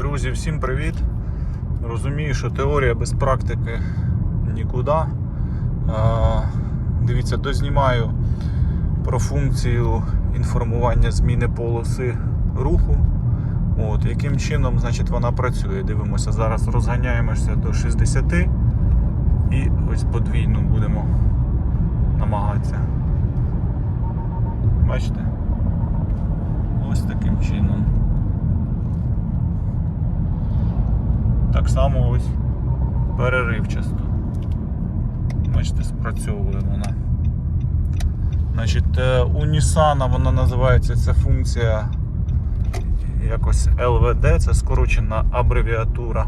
Друзі, всім привіт! Розумію, що теорія без практики нікуди. Дивіться, дознімаю про функцію інформування зміни полоси руху. От, яким чином значить, вона працює. Дивимося, зараз розганяємося до 60 і ось подвійну будемо намагатися. Бачите? Ось таким чином. Так само ось переривчасто. Бачите, спрацьовує вона. Значить, е, у Nissan вона називається ця функція якось LVD, це скорочена абревіатура.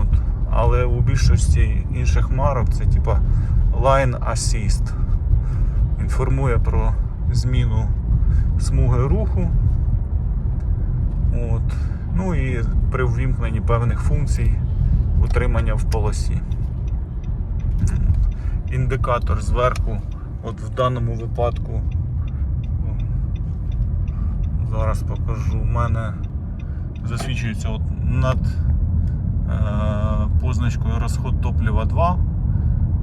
От. Але у більшості інших марок це типа Line Assist. Інформує про зміну смуги руху. От. Ну і при ввімкненні певних функцій утримання в полосі. Індикатор зверху, от в даному випадку, зараз покажу, у мене засвічується от над е, позначкою розход топлива 2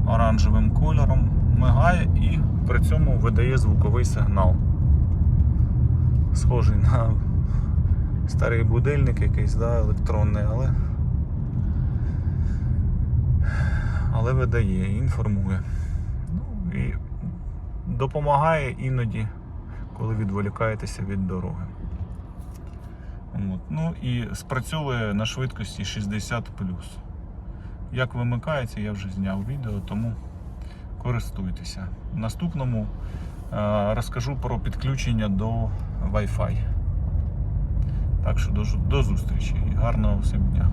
оранжевим кольором, мигає і при цьому видає звуковий сигнал. Схожий на старий будильник якийсь, да, електронний, але але видає, інформує. Ну, і допомагає іноді, коли відволікаєтеся від дороги. От. Ну і спрацьовує на швидкості 60 Як вимикається, я вже зняв відео, тому користуйтеся. В наступному е, розкажу про підключення до Wi-Fi. Так що до, до зустрічі і гарного всім дня.